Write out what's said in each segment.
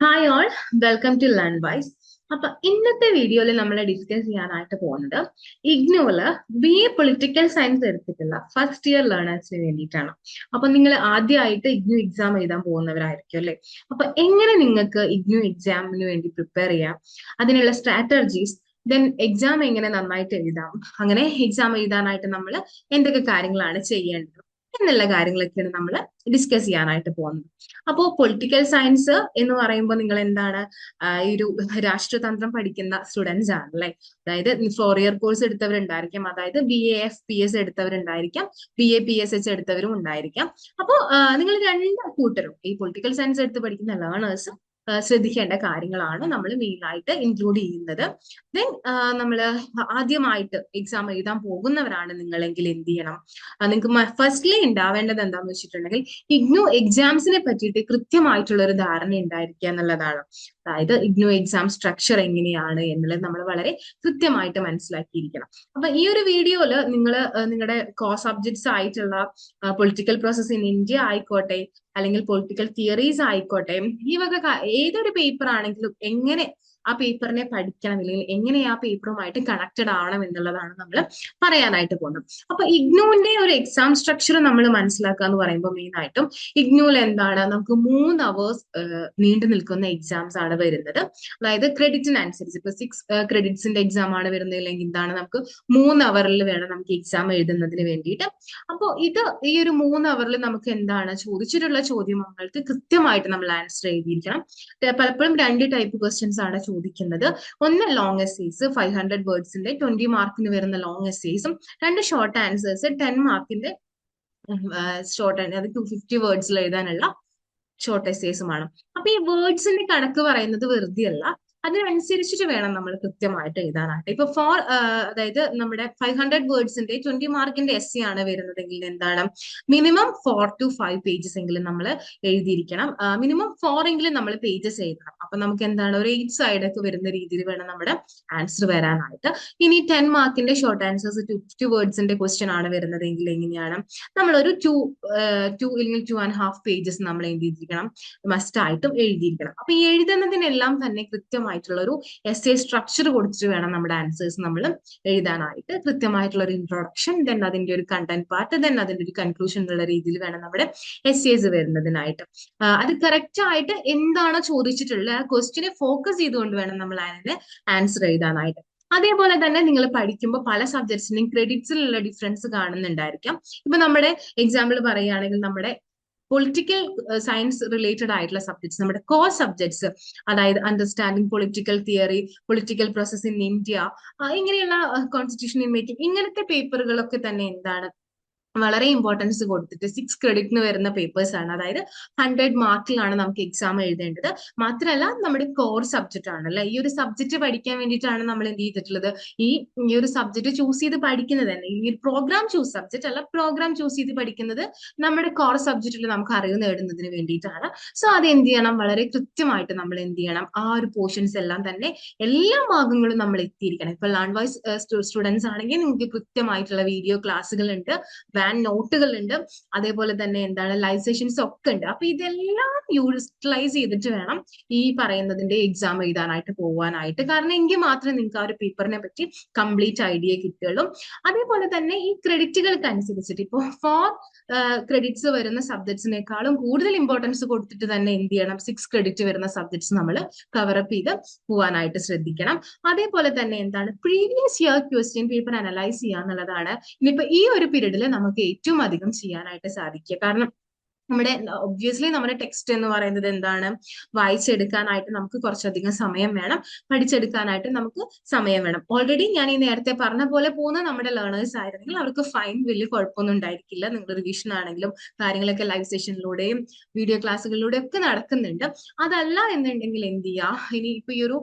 Hi all welcome to Learnwise അപ്പൊ ഇന്നത്തെ വീഡിയോയിൽ നമ്മൾ ഡിസ്കസ് ചെയ്യാനായിട്ട് പോകുന്നത് ഇഗ്നോൽ ബി എ പൊളിറ്റിക്കൽ സയൻസ് എടുത്തിട്ടുള്ള ഫസ്റ്റ് ഇയർ ലേണേഴ്സിന് വേണ്ടിയിട്ടാണ്. അപ്പൊ നിങ്ങൾ ആദ്യമായിട്ട് ഇഗ്നോ എക്സാം എഴുതാൻ പോകുന്നവരായിരിക്കും അല്ലെ? അപ്പൊ എങ്ങനെ നിങ്ങൾക്ക് ഇഗ്നോ എക്സാമിന് വേണ്ടി പ്രിപ്പയർ ചെയ്യാം? അതിനുള്ള സ്ട്രാറ്റജീസ് ദെൻ എക്സാം എങ്ങനെ നന്നായിട്ട് എഴുതാം? അങ്ങനെ എക്സാം എഴുതാനായിട്ട് നമ്മൾ എന്തൊക്കെ കാര്യങ്ങളാണ് ചെയ്യേണ്ടത്? എന്നുള്ള കാര്യങ്ങളൊക്കെയാണ് നമ്മൾ ഡിസ്കസ് ചെയ്യാനായിട്ട് പോകുന്നത്. അപ്പോൾ പൊളിറ്റിക്കൽ സയൻസ് എന്ന് പറയുമ്പോൾ നിങ്ങൾ എന്താണ് ഈ ഒരു രാഷ്ട്രതന്ത്രം പഠിക്കുന്ന സ്റ്റുഡൻസ് ആണ് അല്ലെ? അതായത് ഫോർ ഇയർ കോഴ്സ് എടുത്തവരുണ്ടായിരിക്കാം. അതായത് B A F P S എടുത്തവരുണ്ടായിരിക്കാം. B A P S H എടുത്തവരും ഉണ്ടായിരിക്കാം. അപ്പോൾ നിങ്ങൾ രണ്ട് കൂട്ടരും ഈ പൊളിറ്റിക്കൽ സയൻസ് എടുത്ത് പഠിക്കുന്ന ലേണേഴ്സും ശ്രദ്ധിക്കേണ്ട കാര്യങ്ങളാണ് നമ്മൾ മെയിൻ ആയിട്ട് ഇൻക്ലൂഡ് ചെയ്യുന്നത്. ദെൻ നമ്മൾ ആദ്യമായിട്ട് എക്സാം എഴുതാൻ പോകുന്നവരാണ് നിങ്ങളെങ്കിൽ എന്ത് ചെയ്യണം? നിങ്ങൾക്ക് ഫസ്റ്റ്ലി ഉണ്ടാവേണ്ടത് എന്താണെന്ന് വെച്ചിട്ടുണ്ടെങ്കിൽ ഇഗ്നു എക്സാംസിനെ പറ്റിയിട്ട് കൃത്യമായിട്ടുള്ള ഒരു ധാരണ ഉണ്ടായിരിക്കുക എന്നുള്ളതാണ്. അതായത് ഇഗ്നു എക്സാം സ്ട്രക്ചർ എങ്ങനെയാണ് എന്നുള്ളത് നമ്മൾ വളരെ കൃത്യമായിട്ട് മനസ്സിലാക്കിയിരിക്കണം. അപ്പൊ ഈ ഒരു വീഡിയോയിൽ നിങ്ങൾ നിങ്ങളുടെ കോ സബ്ജക്ട്സ് ആയിട്ടുള്ള പൊളിറ്റിക്കൽ പ്രോസസ് ഇൻ ഇന്ത്യ ആയിക്കോട്ടെ അല്ലെങ്കിൽ പൊളിറ്റിക്കൽ തിയറീസ് ആയിക്കോട്ടെ ഈ വക ഏതൊരു പേപ്പർ ആണെങ്കിലും എങ്ങനെ ആ പേപ്പറിനെ പഠിക്കണം അല്ലെങ്കിൽ എങ്ങനെ ആ പേപ്പറുമായിട്ട് കണക്റ്റഡ് ആവണം എന്നുള്ളതാണ് നമ്മൾ പറയാനായിട്ട് പോകുന്നത്. അപ്പൊ ഇഗ്നൂവിന്റെ ഒരു എക്സാം സ്ട്രക്ചർ നമ്മൾ മനസ്സിലാക്കുക എന്ന് പറയുമ്പോൾ മെയിൻ ആയിട്ടും ഇഗ്നൂൽ എന്താണ്? നമുക്ക് മൂന്ന് അവേഴ്സ് നീണ്ടു നിൽക്കുന്ന എക്സാംസ് ആണ് വരുന്നത്. അതായത് ക്രെഡിറ്റിനനുസരിച്ച് ഇപ്പൊ സിക്സ് ക്രെഡിറ്റ്സിന്റെ എക്സാം ആണ് വരുന്നത് അല്ലെങ്കിൽ എന്താണ് നമുക്ക് മൂന്ന് അവറിൽ വേണം നമുക്ക് എക്സാം എഴുതുന്നതിന് വേണ്ടിയിട്ട്. അപ്പോൾ ഇത് ഈ ഒരു മൂന്ന് അവറിൽ നമുക്ക് എന്താണ്? ചോദിച്ചിട്ടുള്ള ചോദ്യങ്ങൾക്ക് കൃത്യമായിട്ട് നമ്മൾ ആൻസർ എഴുതിയിരിക്കണം. പലപ്പോഴും രണ്ട് ടൈപ്പ് ക്വസ്റ്റ്യൻസ് ആണ് ചോദിക്കുന്നത്. ഒന്ന് ലോങ് എസ്സേസ് ഫൈവ് ഹൺഡ്രഡ് വേർഡ്സിന്റെ ട്വന്റി മാർക്കിന് വരുന്ന ലോങ് എസ്സേസും രണ്ട് ഷോർട്ട് ആൻസേഴ്സ് ടെൻ മാർക്കിന്റെ ഷോർട്ട് അത് ടു ഫിഫ്റ്റി വേർഡ്സിൽ എഴുതാനുള്ള ഷോർട്ട് എസ്സേസുമാണ് അപ്പൊ ഈ വേർഡ്സിന്റെ കണക്ക് പറയുന്നത് വെറുതെ അല്ല അതിനനുസരിച്ചിട്ട് വേണം നമ്മൾ കൃത്യമായിട്ട് എഴുതാനായിട്ട്. ഇപ്പൊ ഫോർ അതായത് നമ്മുടെ ഫൈവ് ഹൺഡ്രഡ് വേർഡ്സിന്റെ ട്വന്റി മാർക്കിന്റെ എസ് സി ആണ് വരുന്നതെങ്കിൽ എന്താണ്? Minimum four to five pages എങ്കിലും നമ്മൾ എഴുതിയിരിക്കണം. മിനിമം ഫോർ എങ്കിലും നമ്മൾ പേജസ് എഴുതണം. അപ്പൊ നമുക്ക് എന്താണ്? ഒരു എയ്റ്റ് സൈഡ് ഒക്കെ വരുന്ന രീതിയിൽ വേണം നമ്മുടെ ആൻസർ വരാനായിട്ട്. ഇനി ടെൻ മാർക്കിന്റെ ഷോർട്ട് ആൻസേഴ്സ് ടു ടു വേർഡ്സിന്റെ ക്വസ്റ്റ്യൻ ആണ് വരുന്നതെങ്കിൽ എങ്ങനെയാണ്? നമ്മൾ ഒരു ടു ടു അല്ലെങ്കിൽ ടു ആൻഡ് ഹാഫ് പേജസ് നമ്മൾ എഴുതിയിരിക്കണം. മസ്റ്റ് ആയിട്ടും എഴുതിയിരിക്കണം. അപ്പൊ എഴുതുന്നതിനെല്ലാം തന്നെ കൃത്യമായി ആയിട്ടുള്ള ഒരു എസ് എ സ്ട്രക്ചർ കൊടുത്തിട്ട് വേണം നമ്മുടെ ആൻസേഴ്സ് നമ്മൾ എഴുതാനായിട്ട്. കൃത്യമായിട്ടുള്ള ഒരു ഇൻട്രൊഡക്ഷൻ ദെൻ അതിന്റെ ഒരു കണ്ടന്റ് പാർട്ട് ദെൻ അതിന്റെ ഒരു കൺക്ലൂഷൻ എന്നുള്ള രീതിയിൽ വേണം നമ്മുടെ എസ് എസ് വരുന്നതിനായിട്ട് അത് കറക്റ്റ് ആയിട്ട് എന്താണ് ചോദിച്ചിട്ടുള്ളത് ആ ക്വസ്റ്റിനെ ഫോക്കസ് ചെയ്തുകൊണ്ട് വേണം നമ്മൾ അതിന് ആൻസർ എഴുതാനായിട്ട്. അതേപോലെ തന്നെ നിങ്ങൾ പഠിക്കുമ്പോൾ പല സബ്ജക്ട്സിന്റെയും ക്രെഡിറ്റ്സിലുള്ള ഡിഫറൻസ് കാണുന്നുണ്ടായിരിക്കാം. ഇപ്പൊ നമ്മുടെ എക്സാമ്പിൾ പറയുകയാണെങ്കിൽ നമ്മുടെ പൊളിറ്റിക്കൽ സയൻസ് റിലേറ്റഡ് ആയിട്ടുള്ള സബ്ജക്ട്സ് നമ്മുടെ കോർ സബ്ജക്ട്സ് അതായത് understanding political theory political process in India ഇങ്ങനെയുള്ള കോൺസ്റ്റിറ്റ്യൂഷൻ ഇൻ മേക്കിംഗ് ഇങ്ങനത്തെ പേപ്പറുകളൊക്കെ തന്നെ എന്താണ് വളരെ ഇമ്പോർട്ടൻസ് കൊടുത്തിട്ട് സിക്സ് ക്രെഡിറ്റിന് വരുന്ന പേപ്പേഴ്സ് ആണ്. അതായത് ഹൺഡ്രഡ് മാർക്കിലാണ് നമുക്ക് എക്സാം എഴുതേണ്ടത്. മാത്രമല്ല നമ്മുടെ കോർ സബ്ജക്റ്റ് ആണ് അല്ലെ? ഈ ഒരു സബ്ജക്റ്റ് പഠിക്കാൻ വേണ്ടിയിട്ടാണ് നമ്മൾ എന്ത് ചെയ്തിട്ടുള്ളത്? ഈ ഈ ഒരു സബ്ജക്റ്റ് ചൂസ് ചെയ്ത് പഠിക്കുന്നത് തന്നെ. ഈ ഒരു പ്രോഗ്രാം ചൂസ് സബ്ജക്റ്റ് അല്ല പ്രോഗ്രാം ചൂസ് ചെയ്ത് പഠിക്കുന്നത് നമ്മുടെ കോർ സബ്ജക്റ്റിൽ നമുക്ക് അറിവ് നേടുന്നതിന് വേണ്ടിയിട്ടാണ്. സോ അത് എന്ത് ചെയ്യണം? വളരെ കൃത്യമായിട്ട് നമ്മൾ എന്ത് ചെയ്യണം? ആ ഒരു പോർഷൻസ് എല്ലാം തന്നെ എല്ലാ ഭാഗങ്ങളും നമ്മൾ എത്തിയിരിക്കണം. ഇപ്പൊ ലാൻഡ് വൈസ് സ്റ്റുഡൻസ് ആണെങ്കിൽ നിങ്ങൾക്ക് കൃത്യമായിട്ടുള്ള വീഡിയോ ക്ലാസ്സുകൾ ഉണ്ട് വാൻ നോട്ടുകൾ ഉണ്ട് അതേപോലെ തന്നെ എന്താണ് ലൈസേഷൻസ് ഒക്കെ ഉണ്ട്. അപ്പൊ ഇതെല്ലാം യൂട്ടിലൈസ് ചെയ്തിട്ട് വേണം ഈ പറയുന്നതിന്റെ എക്സാം എഴുതാനായിട്ട് പോകാനായിട്ട് കാരണം എങ്കിൽ മാത്രമേ നിങ്ങൾക്ക് ആ ഒരു പേപ്പറിനെ പറ്റി കംപ്ലീറ്റ് ഐഡിയ കിട്ടുള്ളൂ അതേപോലെ തന്നെ ഈ ക്രെഡിറ്റുകൾക്ക് അനുസരിച്ചിട്ട് ഇപ്പോൾ ഫോർ ക്രെഡിറ്റ്സ് വരുന്ന സബ്ജക്ട്സിനേക്കാളും കൂടുതൽ ഇമ്പോർട്ടൻസ് കൊടുത്തിട്ട് തന്നെ എന്ത് ചെയ്യണം? സിക്സ് ക്രെഡിറ്റ് വരുന്ന സബ്ജക്ട്സ് നമ്മൾ കവറപ്പ് ചെയ്ത് പോകാനായിട്ട് ശ്രദ്ധിക്കണം. അതേപോലെ തന്നെ എന്താണ്? Previous year question paper analyse ചെയ്യുക എന്നുള്ളതാണ് ഇനിയിപ്പോ ഈ ഒരു പീരീഡിൽ നമുക്ക് ഏറ്റവും അധികം ചെയ്യാനായിട്ട് സാധിക്കുക. കാരണം നമ്മുടെ ഒബ്വിയസ്ലി നമ്മുടെ ടെക്സ്റ്റ് എന്ന് പറയുന്നത് എന്താണ്? വായിച്ചെടുക്കാനായിട്ട് നമുക്ക് കുറച്ചധികം സമയം വേണം. പഠിച്ചെടുക്കാനായിട്ട് നമുക്ക് സമയം വേണം. ഓൾറെഡി ഞാൻ ഈ നേരത്തെ പറഞ്ഞ പോലെ പോകുന്ന നമ്മുടെ ലേണേഴ്സ് ആയിരുന്നെങ്കിൽ അവർക്ക് ഫൈൻ വലിയ കുഴപ്പമൊന്നും ഉണ്ടായിരിക്കില്ല. നിങ്ങൾ റിവിഷൻ ആണെങ്കിലും കാര്യങ്ങളൊക്കെ ലൈവ് സെഷനിലൂടെയും വീഡിയോ ക്ലാസ്സുകളിലൂടെയും ഒക്കെ നടക്കുന്നുണ്ട്. അതല്ല എന്നുണ്ടെങ്കിൽ എന്ത് ചെയ്യുക ഇനി ഇപ്പൊ ഈ ഒരു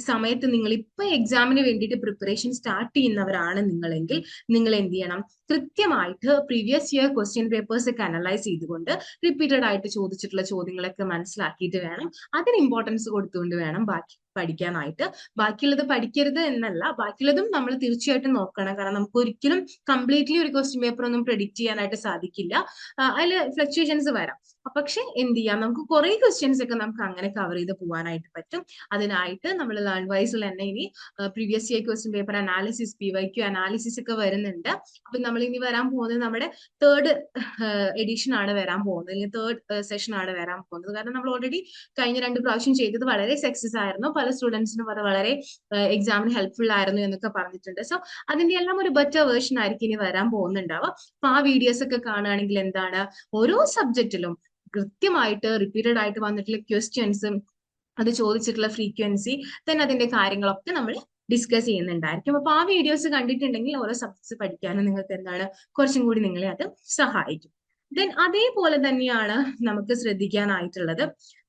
സമയത്ത് നിങ്ങൾ ഇപ്പൊ എക്സാമിന് വേണ്ടിയിട്ട് പ്രിപ്പറേഷൻ സ്റ്റാർട്ട് ചെയ്യുന്നവരാണ് നിങ്ങളെങ്കിൽ നിങ്ങൾ എന്ത് ചെയ്യണം? കൃത്യമായിട്ട് പ്രീവിയസ് ഇയർ ക്വസ്റ്റ്യൻ പേപ്പേഴ്സ് ഒക്കെ അനലൈസ് ചെയ്തുകൊണ്ട് റിപ്പീറ്റഡ് ആയിട്ട് ചോദിച്ചിട്ടുള്ള ചോദ്യങ്ങളൊക്കെ മനസ്സിലാക്കിയിട്ട് വേണം. അതിന് ഇമ്പോർട്ടൻസ് കൊടുത്തുകൊണ്ട് വേണം ബാക്കി പഠിക്കാനായിട്ട്. ബാക്കിയുള്ളത് പഠിക്കരുത് എന്നല്ല. ബാക്കിയുള്ളതും നമ്മൾ തീർച്ചയായിട്ടും നോക്കണം. കാരണം നമുക്ക് ഒരിക്കലും കംപ്ലീറ്റ്ലി ഒരു ക്വസ്റ്റ്യൻ പേപ്പർ ഒന്നും പ്രെഡിക്റ്റ് ചെയ്യാനായിട്ട് സാധിക്കില്ല. അതിൽ ഫ്ലക്ച്വേഷൻസ് വരാം. പക്ഷെ എന്ത് ചെയ്യാം? നമുക്ക് കുറെ ക്വസ്റ്റ്യൻസ് ഒക്കെ നമുക്ക് അങ്ങനെ കവർ ചെയ്ത് പോകാനായിട്ട് പറ്റും. അതിനായിട്ട് നമ്മൾ ലേൺ വൈസിൽ തന്നെ ഇനി previous year question paper analysis P Y Q analysis ഒക്കെ വരുന്നുണ്ട്. അപ്പൊ നമ്മൾ ഇനി വരാൻ പോകുന്നത് നമ്മുടെ തേർഡ് എഡിഷൻ ആണ് വരാൻ പോകുന്നത്. അല്ലെങ്കിൽ തേർഡ് സെഷൻ ആണ് വരാൻ പോകുന്നത്. കാരണം നമ്മൾ ഓൾറെഡി കഴിഞ്ഞ രണ്ട് പ്രാവശ്യം ചെയ്തത് വളരെ സക്സസ് ആയിരുന്നു. പല സ്റ്റുഡൻസിനും അത് വളരെ എക്സാമിന് ഹെൽപ്ഫുൾ ആയിരുന്നു എന്നൊക്കെ പറഞ്ഞിട്ടുണ്ട്. സോ അതിന്റെ എല്ലാം ഒരു ബെറ്റർ വേർഷൻ ആയിരിക്കും ഇനി വരാൻ പോകുന്നുണ്ടാവുക. അപ്പൊ ആ വീഡിയോസ് ഒക്കെ കാണുകയാണെങ്കിൽ എന്താണ്? ഓരോ സബ്ജക്റ്റിലും കൃത്യമായിട്ട് റിപ്പീറ്റഡ് ആയിട്ട് വന്നിട്ടുള്ള ക്വസ്റ്റ്യൻസും അത് ചോദിച്ചിട്ടുള്ള ഫ്രീക്വൻസി തന്നെ അതിന്റെ കാര്യങ്ങളൊക്കെ നമ്മൾ ഡിസ്കസ് ചെയ്യുന്നുണ്ടായിരിക്കും. അപ്പൊ ആ വീഡിയോസ് കണ്ടിട്ടുണ്ടെങ്കിൽ ഓരോ സബ്ജക്ട്സ് പഠിക്കാനും നിങ്ങൾക്ക് എന്താണ്? കുറച്ചും കൂടി നിങ്ങളെ അത് സഹായിക്കും. ദെൻ അതേപോലെ തന്നെയാണ് നമുക്ക് ശ്രദ്ധിക്കാനായിട്ടുള്ളത്.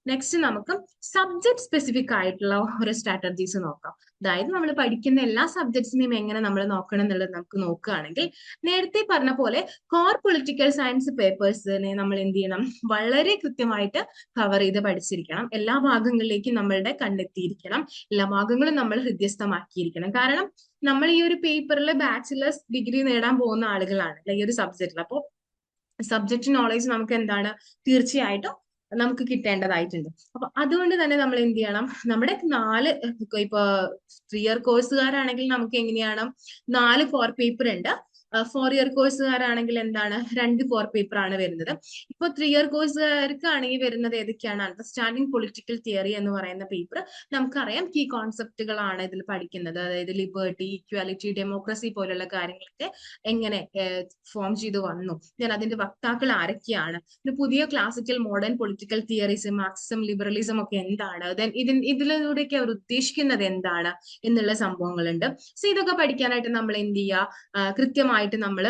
നെക്സ്റ്റ് നമുക്ക് സബ്ജക്ട് സ്പെസിഫിക് ആയിട്ടുള്ള ഓരോ സ്ട്രാറ്റജീസ് നോക്കാം. അതായത് നമ്മൾ പഠിക്കുന്ന എല്ലാ സബ്ജക്ട്സിനെയും എങ്ങനെ നമ്മൾ നോക്കണം എന്നുള്ളത് നമുക്ക് നോക്കുകയാണെങ്കിൽ നേരത്തെ പറഞ്ഞ പോലെ കോർ പൊളിറ്റിക്കൽ സയൻസ് പേപ്പേഴ്സിനെ നമ്മൾ എന്ത് ചെയ്യണം? വളരെ കൃത്യമായിട്ട് കവർ ചെയ്ത് പഠിച്ചിരിക്കണം. എല്ലാ ഭാഗങ്ങളിലേക്കും നമ്മളുടെ കണ്ടെത്തിയിരിക്കണം. എല്ലാ ഭാഗങ്ങളും നമ്മൾ ഹൃദ്യസ്ഥമാക്കിയിരിക്കണം. കാരണം നമ്മൾ ഈ ഒരു പേപ്പറിൽ ബാച്ചിലേഴ്സ് ഡിഗ്രി നേടാൻ പോകുന്ന ആളുകളാണ് ഈ ഒരു സബ്ജക്റ്റിൽ അപ്പോൾ സബ്ജക്ട് നോളേജ് നമുക്ക് എന്താണ്? തീർച്ചയായിട്ടും നമുക്ക് കിട്ടേണ്ടതായിട്ടുണ്ട്. അപ്പൊ അതുകൊണ്ട് തന്നെ നമ്മൾ എന്ത് ചെയ്യണം? നമ്മുടെ നാല് ഇപ്പൊ ത്രീ ഇയർ കോഴ്സുകാരാണെങ്കിൽ നമുക്ക് എങ്ങനെയാണ്? നാല് ഫോർ പേപ്പർ ഉണ്ട്. ഫോർ ഇയർ കോഴ്സുകാരാണെങ്കിൽ എന്താണ്? രണ്ട് കോർ പേപ്പർ ആണ് വരുന്നത്. ഇപ്പൊ ത്രീ ഇയർ കോഴ്സുകാർക്ക് ആണെങ്കിൽ വരുന്നത് ഏതൊക്കെയാണ്? അണ്ടർസ്റ്റാൻഡിങ് പൊളിറ്റിക്കൽ തിയറി എന്ന് പറയുന്ന പേപ്പർ നമുക്കറിയാം കീ കോൺസെപ്റ്റുകളാണ് ഇതിൽ പഠിക്കുന്നത്. അതായത് ലിബേർട്ടി ഇക്വാലിറ്റി ഡെമോക്രസി പോലുള്ള കാര്യങ്ങളൊക്കെ എങ്ങനെ ഫോം ചെയ്തു വന്നു. ഞാൻ അതിന്റെ വക്താക്കൾ ആരൊക്കെയാണ്? പുതിയ classical modern political theories Marxism liberalism ഒക്കെ എന്താണ്? ദെൻ ഇതിൻ ഇതിലൂടെയൊക്കെ അവർ ഉദ്ദേശിക്കുന്നത് എന്താണ്? എന്നുള്ള സംഭവങ്ങളുണ്ട്. സോ ഇതൊക്കെ പഠിക്കാനായിട്ട് നമ്മൾ എന്ത് ചെയ്യുക? കൃത്യമായി ആയിട്ട് നമ്മൾ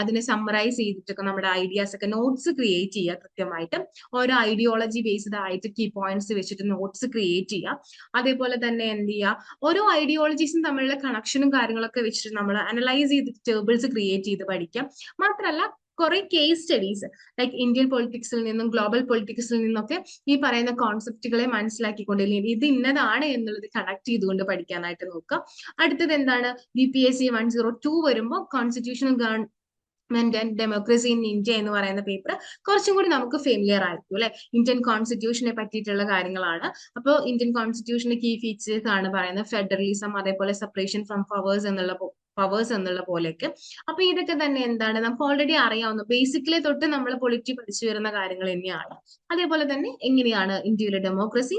അതിനെ സമ്മറൈസ് ചെയ്തിട്ടൊക്കെ നമ്മുടെ ഐഡിയാസ് ഒക്കെ നോട്ട്സ് ക്രിയേറ്റ് ചെയ്യുക കൃത്യമായിട്ട്. ഓരോ ഐഡിയോളജി ബേസ്ഡ് ആയിട്ട് കീ പോയിന്റ്സ് വെച്ചിട്ട് നോട്ട്സ് ക്രിയേറ്റ് ചെയ്യുക. അതേപോലെ തന്നെ എന്ത് ചെയ്യുക? ഓരോ ഐഡിയോളജീസും തമ്മിലുള്ള കണക്ഷനും കാര്യങ്ങളൊക്കെ വെച്ചിട്ട് നമ്മൾ അനലൈസ് ചെയ്തിട്ട് ടേബിൾസ് ക്രിയേറ്റ് ചെയ്ത് പഠിക്കാം മാത്രമല്ല കുറെ കേസ് സ്റ്റഡീസ് ലൈക്ക് ഇന്ത്യൻ പൊളിറ്റിക്സിൽ നിന്നും ഗ്ലോബൽ പൊളിറ്റിക്സിൽ നിന്നൊക്കെ ഈ പറയുന്ന കോൺസെപ്റ്റുകളെ മനസ്സിലാക്കിക്കൊണ്ട് അല്ലെങ്കിൽ ഇത് ഇന്നതാണ് എന്നുള്ളത് കണക്ട് ചെയ്തുകൊണ്ട് പഠിക്കാനായിട്ട് നോക്കുക. അടുത്തത് എന്താണ്? B P S C one zero two വരുമ്പോൾ constitutional government and democracy in India എന്ന് പറയുന്ന പേപ്പർ കുറച്ചും കൂടി നമുക്ക് ഫെമിലിയർ ആയിരിക്കും അല്ലെ? ഇന്ത്യൻ കോൺസ്റ്റിറ്റ്യൂഷനെ പറ്റിയിട്ടുള്ള കാര്യങ്ങളാണ്. അപ്പോൾ ഇന്ത്യൻ കോൺസ്റ്റിറ്റ്യൂഷന്റെ കീ ഫീച്ചേഴ്സ് ആണ് പറയുന്നത്. ഫെഡറലിസം അതേപോലെ സെപ്പറേഷൻ ഫ്രം പവേഴ്സ് എന്നുള്ള പവേഴ്സ് എന്നുള്ള പോലെയൊക്കെ. അപ്പൊ ഇതൊക്കെ തന്നെ എന്താണ്? നമുക്ക് ഓൾറെഡി അറിയാവുന്ന ബേസിക്കലി തൊട്ട് നമ്മൾ പൊളിറ്റി പഠിച്ചു വരുന്ന കാര്യങ്ങൾ തന്നെയാണ്. അതേപോലെ തന്നെ എങ്ങനെയാണ് ഇന്ത്യയിലെ ഡെമോക്രസി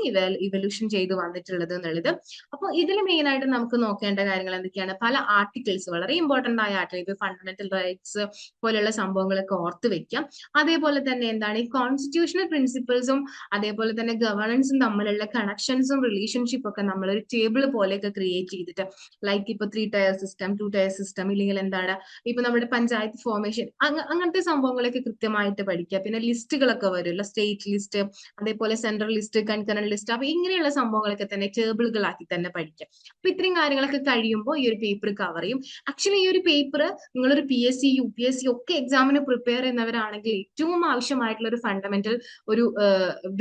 ഇവല്യൂഷൻ ചെയ്തു വന്നിട്ടുള്ളത് എന്നുള്ളത്. അപ്പോൾ ഇതിൽ മെയിൻ ആയിട്ട് നമുക്ക് നോക്കേണ്ട കാര്യങ്ങൾ എന്തൊക്കെയാണ്? പല ആർട്ടിക്കിൾസ് വളരെ ഇമ്പോർട്ടന്റ് ആയ ആർട്ടിക്കിൾ ഫണ്ടമെന്റൽ റൈറ്റ്സ് പോലെയുള്ള സംഭവങ്ങളൊക്കെ ഓർത്ത് വെക്കാം. അതേപോലെ തന്നെ എന്താണ്? ഈ കോൺസ്റ്റിറ്റ്യൂഷണൽ പ്രിൻസിപ്പിൾസും അതേപോലെ തന്നെ ഗവർണൻസും തമ്മിലുള്ള കണക്ഷൻസും റിലേഷൻഷിപ്പ് ഒക്കെ നമ്മൾ ഒരു ടേബിൾ പോലെയൊക്കെ ക്രിയേറ്റ് ചെയ്തിട്ട് ലൈക്ക് ഇപ്പൊ three tier system two tier system ഇല്ലെങ്കിൽ എന്താണ്? ഇപ്പൊ നമ്മുടെ പഞ്ചായത്ത് ഫോർമേഷൻ അങ്ങനത്തെ സംഭവങ്ങളൊക്കെ കൃത്യമായിട്ട് പഠിക്കുക. പിന്നെ ലിസ്റ്റുകളൊക്കെ വരുമല്ലോ സ്റ്റേറ്റ് ലിസ്റ്റ് അതേപോലെ സെൻട്രൽ ലിസ്റ്റ് കൺകറന്റ് ലിസ്റ്റ് അപ്പൊ ഇങ്ങനെയുള്ള സംഭവങ്ങളൊക്കെ തന്നെ ടേബിളുകളാക്കി തന്നെ പഠിക്കാം അപ്പൊ ഇത്രയും കാര്യങ്ങളൊക്കെ കഴിയുമ്പോൾ ഈ ഒരു പേപ്പർ കവർ ചെയ്യും. ആക്ച്വലി ഈ ഒരു പേപ്പർ നിങ്ങളൊരു P S C U P S C ഒക്കെ എക്സാമിന് പ്രിപ്പയർ ചെയ്യുന്നവരാണെങ്കിൽ ഏറ്റവും ആവശ്യമായിട്ടുള്ള ഒരു ഫണ്ടമെന്റൽ ഒരു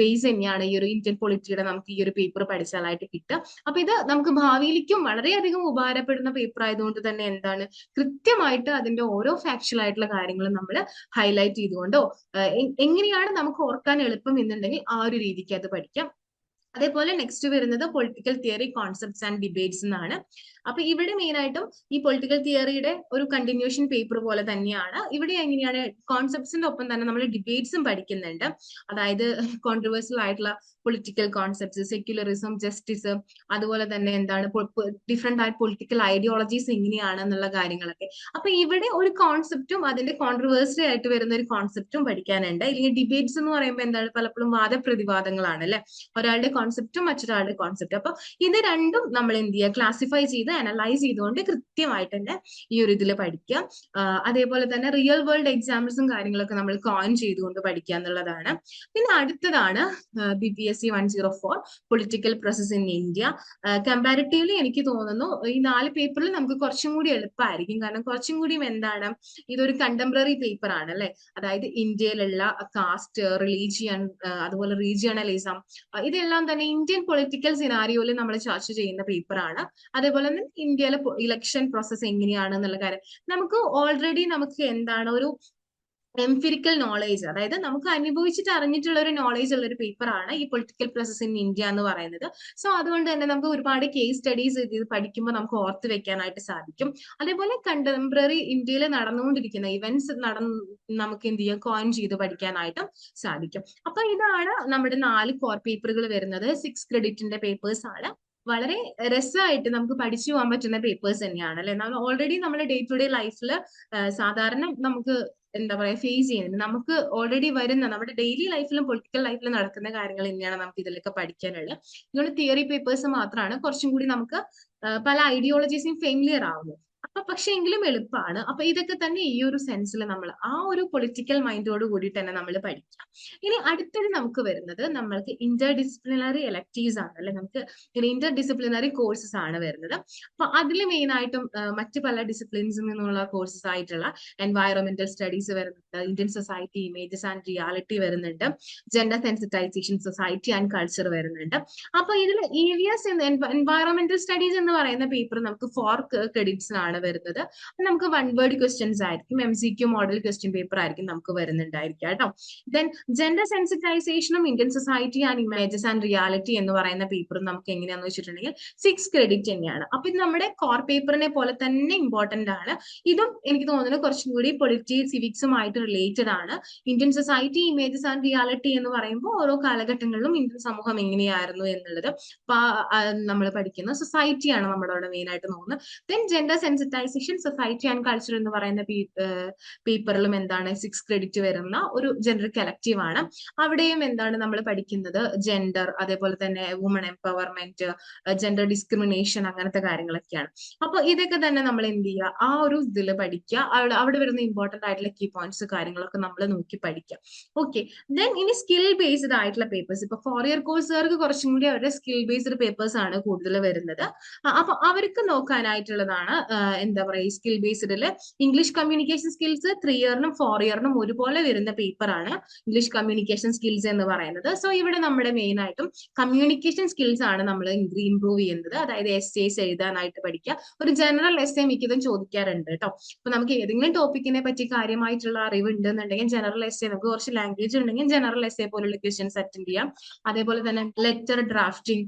ബേസ് തന്നെയാണ് ഈ ഒരു ഇന്ത്യൻ പൊളിറ്റിയുടെ നമുക്ക് ഈ ഒരു പേപ്പർ പഠിച്ചാലായിട്ട് കിട്ടുക. അപ്പൊ ഇത് നമുക്ക് ഭാവിയിലേക്കും വളരെയധികം ഉപകാരപ്പെടുന്ന പേപ്പർ ആയതുകൊണ്ട് തന്നെ എന്താണ്? കൃത്യമായിട്ട് അതിന്റെ ഓരോ ഫാക്ച്വൽ ആയിട്ടുള്ള കാര്യങ്ങളും നമ്മൾ ഹൈലൈറ്റ് ചെയ്തുകൊണ്ടോ എങ്ങനെയാണ് നമുക്ക് ഓർക്കാൻ എളുപ്പം എന്നുണ്ടെങ്കിൽ ആ ഒരു രീതിക്ക് അത് പഠിക്കാം. അതേപോലെ നെക്സ്റ്റ് വരുന്നത് political theory concepts and debates എന്നാണ്. അപ്പൊ ഇവിടെ മെയിൻ ആയിട്ടും ഈ പൊളിറ്റിക്കൽ തിയറിയുടെ ഒരു കണ്ടിന്യൂഷൻ പേപ്പർ പോലെ തന്നെയാണ്. ഇവിടെ എങ്ങനെയാണ് കോൺസെപ്റ്റ്സിന്റെ ഒപ്പം തന്നെ നമ്മൾ ഡിബേറ്റ്സും പഠിക്കുന്നുണ്ട്. അതായത് കോൺട്രവേഴ്സ്യൽ ആയിട്ടുള്ള പൊളിറ്റിക്കൽ കോൺസെപ്റ്റ്സ് സെക്യുലറിസം ജസ്റ്റിസ് അതുപോലെ തന്നെ എന്താണ് ഡിഫറെന്റ് ആയിട്ട് പൊളിറ്റിക്കൽ ഐഡിയോളജീസ് എങ്ങനെയാണ് എന്നുള്ള കാര്യങ്ങളൊക്കെ. അപ്പൊ ഇവിടെ ഒരു കോൺസെപ്റ്റും അതിന്റെ കോൺട്രവേഴ്സി ആയിട്ട് വരുന്ന ഒരു കോൺസെപ്റ്റും പഠിക്കാനുണ്ട്. ഇല്ലെങ്കിൽ ഡിബേറ്റ്സ് എന്ന് പറയുമ്പോൾ എന്താണ് പലപ്പോഴും വാദപ്രതിവാദങ്ങളാണ് അല്ലെ? ഒരാളുടെ കോൺസെപ്റ്റും മറ്റൊരാളുടെ കോൺസെപ്റ്റും അപ്പൊ ഇത് രണ്ടും നമ്മൾ എന്ത് ചെയ്യുക ക്ലാസിഫൈ ചെയ്ത് അനലൈസ് ചെയ്തുകൊണ്ട് കൃത്യമായിട്ട് തന്നെ ഈ ഒരു ഇതിൽ പഠിക്കുക അതേപോലെ തന്നെ റിയൽ വേൾഡ് എക്സാമ്പിൾസും കാര്യങ്ങളൊക്കെ നമ്മൾ കോയിൻ ചെയ്തുകൊണ്ട് പഠിക്കുക എന്നുള്ളതാണ്. പിന്നെ അടുത്തതാണ് B P S C one zero four political process in India comparatively എനിക്ക് തോന്നുന്നു ഈ നാല് പേപ്പറിൽ നമുക്ക് കുറച്ചും കൂടി എളുപ്പമായിരിക്കും കാരണം കുറച്ചും കൂടിയും എന്താണ് ഇതൊരു കണ്ടംപററി പേപ്പർ ആണ് അല്ലെ? അതായത് ഇന്ത്യയിലുള്ള കാസ്റ്റ് റിലീജിയൻ അതുപോലെ റീജിയണലിസം ഇതെല്ലാം തന്നെ ഇന്ത്യൻ പൊളിറ്റിക്കൽ സിനാരിയോയിൽ നമ്മൾ ചർച്ച ചെയ്യുന്ന പേപ്പറാണ് അതേപോലെ തന്നെ ഇന്ത്യയിലെ ഇലക്ഷൻ പ്രോസസ്സ് എങ്ങനെയാണ് എന്നുള്ള കാര്യം. നമുക്ക് ഓൾറെഡി നമുക്ക് എന്താണ് ഒരു എംഫിരിക്കൽ നോളേജ് അതായത് നമുക്ക് അനുഭവിച്ചിട്ട് അറിഞ്ഞിട്ടുള്ള ഒരു നോളേജ് ഉള്ള ഒരു പേപ്പറാണ് ഈ പൊളിറ്റിക്കൽ പ്രോസസ് ഇൻ ഇന്ത്യ എന്ന് പറയുന്നത്. സോ അതുകൊണ്ട് തന്നെ നമുക്ക് ഒരുപാട് കേസ് സ്റ്റഡീസ് ഇത് പഠിക്കുമ്പോൾ നമുക്ക് ഓർത്ത് വെക്കാനായിട്ട് സാധിക്കും. അതേപോലെ കണ്ടംപററി ഇന്ത്യയിൽ നടന്നുകൊണ്ടിരിക്കുന്ന ഇവന്റ്സ് നടന്ന് നമുക്ക് എന്ത് ചെയ്യാം? കോയിൻ ചെയ്ത് പഠിക്കാനായിട്ടും സാധിക്കും. അപ്പൊ ഇതാണ് നമ്മുടെ നാല് കോർ പേപ്പറുകൾ വരുന്നത്. സിക്സ് ക്രെഡിറ്റിന്റെ പേപ്പേഴ്സ് ആണ്. വളരെ രസമായിട്ട് നമുക്ക് പഠിച്ചു പോകാൻ പറ്റുന്ന പേപ്പേഴ്സ് തന്നെയാണ് അല്ലെ? നമ്മൾ ഓൾറെഡി നമ്മുടെ ഡേ ടു ഡേ ലൈഫിൽ സാധാരണ നമുക്ക് എന്താ പറയാ ഫേസ് ചെയ്യുന്നത്. നമുക്ക് ഓൾറെഡി വരുന്ന നമ്മുടെ ഡെയിലി ലൈഫിലും പൊളിറ്റിക്കൽ ലൈഫിലും നടക്കുന്ന കാര്യങ്ങൾ തന്നെയാണ് നമുക്ക് ഇതിലൊക്കെ പഠിക്കാനുള്ളത്. ഇതുകൊണ്ട് തിയറി പേപ്പേഴ്സ് മാത്രമാണ്. കുറച്ചും കൂടി നമുക്ക് പല ഐഡിയോളജീസും ഫെമിലിയർ ആവുന്നത് അപ്പൊ പക്ഷെ എങ്കിലും എളുപ്പമാണ് അപ്പൊ ഇതൊക്കെ തന്നെ ഈ ഒരു സെൻസിൽ നമ്മൾ ആ ഒരു പൊളിറ്റിക്കൽ മൈൻഡോട് കൂടി തന്നെ നമ്മൾ പഠിക്കാം. ഇനി അടുത്തത് നമുക്ക് വരുന്നത് നമ്മൾക്ക് ഇന്റർ ഡിസിപ്ലിനറി എലക്ടീവ്സ് ആണ്. അല്ലെ നമുക്ക് ഇന്റർ ഡിസിപ്ലിനറി കോഴ്സസ് ആണ് വരുന്നത്. അപ്പൊ അതിൽ മെയിൻ ആയിട്ടും മറ്റു പല ഡിസിപ്ലിൻസിൽ നിന്നുള്ള കോഴ്സസ് ആയിട്ടുള്ള എൻവയറമെന്റൽ സ്റ്റഡീസ് വരുന്നുണ്ട്. Indian society images and reality വരുന്നുണ്ട്. Gender sensitisation society and culture വരുന്നുണ്ട്. അപ്പൊ ഇതിൽ ഇ വി എൻവയറമെന്റൽ സ്റ്റഡീസ് എന്ന് പറയുന്ന പേപ്പർ നമുക്ക് ഫോർ ക്രെഡിറ്റ്സ് ആണ് വരുന്നത്. നമുക്ക് വൺ വേർഡ് ക്വസ്റ്റ്യൻസ് ആയിരിക്കും M C Q model question paper ആയിരിക്കും നമുക്ക് വരുന്നുണ്ടായിരിക്കുക കേട്ടോ. Then gender സെൻസിറ്റൈസേഷനും Indian society and images and reality എന്ന് പറയുന്ന പേപ്പറും നമുക്ക് എങ്ങനെയാന്ന് വെച്ചിട്ടുണ്ടെങ്കിൽ സിക്സ് ക്രെഡിറ്റ് തന്നെയാണ്. അപ്പൊ ഇത് നമ്മുടെ കോർ പേപ്പറിനെ പോലെ തന്നെ ഇമ്പോർട്ടന്റ് ആണ്. ഇതും എനിക്ക് തോന്നുന്നു കുറച്ചും കൂടി പൊളിറ്റി സിവിക്സുമായിട്ട് റിലേറ്റഡ് ആണ്. Indian society images and reality എന്ന് പറയുമ്പോൾ ഓരോ കാലഘട്ടങ്ങളിലും ഇന്ത്യൻ സമൂഹം എങ്ങനെയായിരുന്നു എന്നുള്ളത് നമ്മൾ പഠിക്കുന്ന സൊസൈറ്റിയാണ് നമ്മുടെ അവിടെ മെയിൻ ആയിട്ട് നോക്കുന്നത്. Then gender sensitisation society and culture എന്ന് പറയുന്ന പേപ്പറിലും എന്താണ് സിക്സ് ക്രെഡിറ്റ് വരുന്ന ഒരു ജനറൽ കലക്റ്റീവ് ആണ്. അവിടെയും എന്താണ് നമ്മൾ പഠിക്കുന്നത്? ജെൻഡർ അതേപോലെ തന്നെ വുമൺ എംപവർമെന്റ് ജെൻഡർ ഡിസ്ക്രിമിനേഷൻ അങ്ങനത്തെ കാര്യങ്ങളൊക്കെയാണ്. അപ്പൊ ഇതൊക്കെ തന്നെ നമ്മൾ എന്ത് ചെയ്യുക? ആ ഒരു ഇതിൽ പഠിക്കുക. അവിടെ വരുന്ന ഇമ്പോർട്ടന്റ് ആയിട്ടുള്ള കീ പോയിന്റ്സ് കാര്യങ്ങളൊക്കെ നമ്മൾ നോക്കി പഠിക്കുക. ഓക്കെ ദെൻ ഇനി സ്കിൽ ബേസ്ഡ് ആയിട്ടുള്ള പേപ്പേഴ്സ് ഇപ്പൊ ഫോർ ഇയർ കോഴ്സുകാർക്ക് കുറച്ചും കൂടി അവരുടെ സ്കിൽ ബേസ്ഡ് പേപ്പേഴ്സ് ആണ് കൂടുതൽ വരുന്നത്. അപ്പൊ അവർക്ക് നോക്കാനായിട്ടുള്ളതാണ് എന്താ പറയുക സ്കിൽ ബേസ്ഡിൽ ഇംഗ്ലീഷ് കമ്മ്യൂണിക്കേഷൻ സ്കിൽസ് ത്രീ ഇയറിനും ഫോർ ഇയറിനും ഒരുപോലെ വരുന്ന പേപ്പറാണ് ഇംഗ്ലീഷ് കമ്മ്യൂണിക്കേഷൻ സ്കിൽസ് എന്ന് പറയുന്നത്. സോ ഇവിടെ നമ്മുടെ മെയിൻ ആയിട്ടും കമ്മ്യൂണിക്കേഷൻ സ്കിൽസ് ആണ് നമ്മൾ ഇംപ്രൂവ് ചെയ്യുന്നത്. അതായത് എസ് എസ് എഴുതാനായിട്ട് പഠിക്കുക. ഒരു ജനറൽ എസ് എ മിക്കതും ചോദിക്കാറുണ്ട് കേട്ടോ അപ്പൊ നമുക്ക് ഏതെങ്കിലും ടോപ്പിക്കിനെ പറ്റി കാര്യമായിട്ടുള്ള അറിവ് ഉണ്ടെന്നുണ്ടെങ്കിൽ ജനറൽ എസ് എ നമുക്ക് കുറച്ച് ലാംഗ്വേജ് ഉണ്ടെങ്കിൽ ജനറൽ എസ് എ പോലുള്ള ക്വസ്റ്റ്യൻസ് അറ്റൻഡ് ചെയ്യാം. അതേപോലെ തന്നെ ലെറ്റർ ഡ്രാഫ്റ്റിംഗ്